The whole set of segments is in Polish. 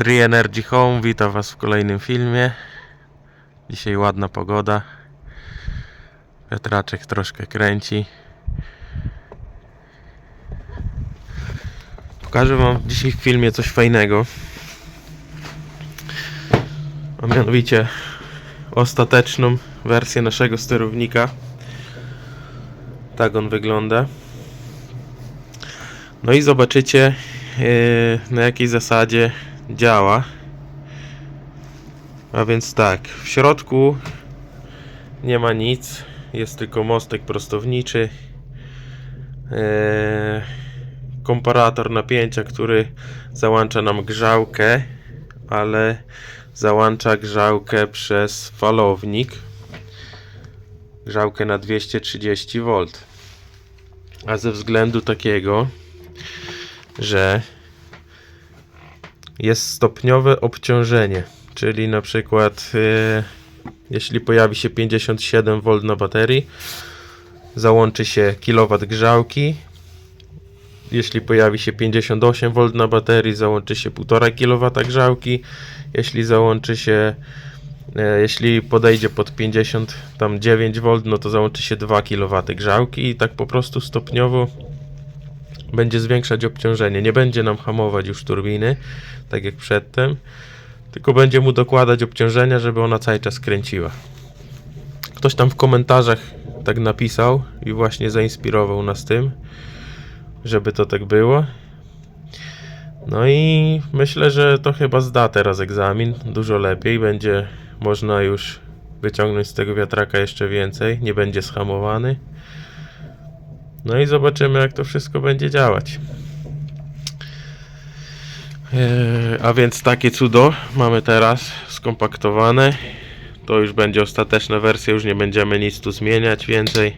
Free Energy Home, witam Was w kolejnym filmie. Dzisiaj ładna pogoda. Wiatraczek troszkę kręci. Pokażę Wam dzisiaj w filmie coś fajnego. A mianowicie ostateczną wersję naszego sterownika. Tak on wygląda. No i zobaczycie yy, na jakiej zasadzie działa. A więc tak, w środku nie ma nic, jest tylko mostek prostowniczy. Yy, komparator napięcia, który załącza nam grzałkę, ale załącza grzałkę przez falownik. Grzałkę na 230 V. A ze względu takiego, że jest stopniowe obciążenie, czyli na przykład e, jeśli pojawi się 57 V na baterii, załączy się kW grzałki. Jeśli pojawi się 58 V na baterii, załączy się 1,5 kW grzałki. Jeśli załączy się e, jeśli podejdzie pod 59 V, no to załączy się 2 kW grzałki i tak po prostu stopniowo będzie zwiększać obciążenie. Nie będzie nam hamować już turbiny, tak jak przedtem, tylko będzie mu dokładać obciążenia, żeby ona cały czas kręciła. Ktoś tam w komentarzach tak napisał i właśnie zainspirował nas tym, żeby to tak było. No i myślę, że to chyba zda teraz egzamin dużo lepiej. Będzie można już wyciągnąć z tego wiatraka jeszcze więcej, nie będzie schamowany. No i zobaczymy, jak to wszystko będzie działać. Eee, a więc takie cudo mamy teraz skompaktowane. To już będzie ostateczna wersja, już nie będziemy nic tu zmieniać więcej.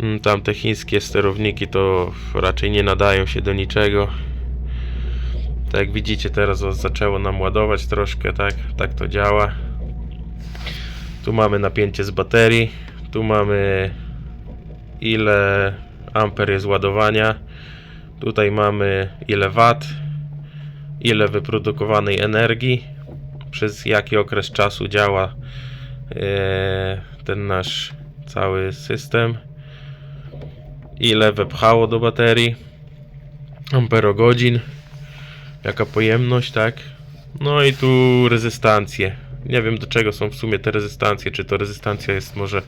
Mm, Tamte chińskie sterowniki to raczej nie nadają się do niczego. Tak jak widzicie, teraz zaczęło nam ładować troszkę, tak, tak to działa. Tu mamy napięcie z baterii, tu mamy ile amper jest ładowania. Tutaj mamy ile wat, ile wyprodukowanej energii, przez jaki okres czasu działa e, ten nasz cały system, ile wepchało do baterii, amperogodzin, jaka pojemność, tak. No i tu rezystancje. Nie wiem do czego są w sumie te rezystancje, czy to rezystancja jest może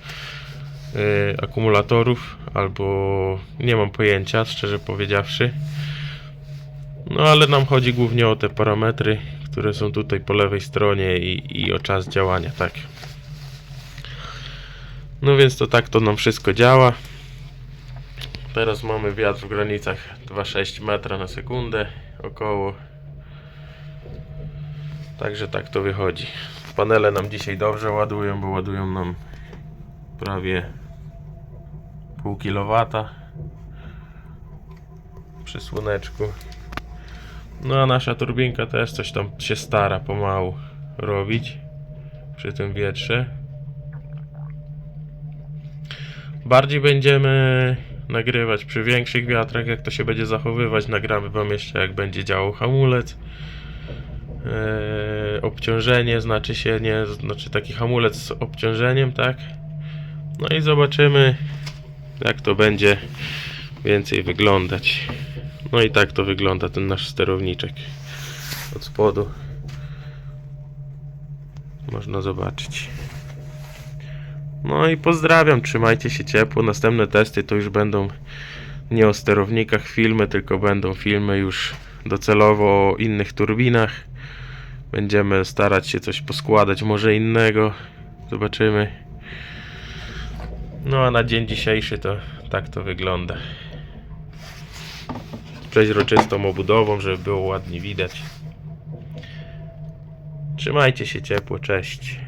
akumulatorów, albo nie mam pojęcia, szczerze powiedziawszy. No ale nam chodzi głównie o te parametry, które są tutaj po lewej stronie i, i o czas działania, tak. No więc to tak to nam wszystko działa. Teraz mamy wiatr w granicach 2,6 metra na sekundę około. Także tak to wychodzi. Panele nam dzisiaj dobrze ładują, bo ładują nam prawie pół kilowata przy słoneczku. No a nasza turbinka też coś tam się stara pomału robić przy tym wietrze. Bardziej będziemy nagrywać przy większych wiatrach, jak to się będzie zachowywać. Nagramy Wam jeszcze, jak będzie działał hamulec. Eee, obciążenie znaczy się nie, znaczy taki hamulec z obciążeniem, tak? No i zobaczymy, jak to będzie więcej wyglądać. No i tak to wygląda ten nasz sterowniczek od spodu. Można zobaczyć. No i pozdrawiam, trzymajcie się ciepło. Następne testy to już będą nie o sterownikach filmy, tylko będą filmy już docelowo o innych turbinach. Będziemy starać się coś poskładać, może innego. Zobaczymy. No a na dzień dzisiejszy to tak to wygląda. Z przeźroczystą obudową, żeby było ładnie widać. Trzymajcie się ciepło, cześć.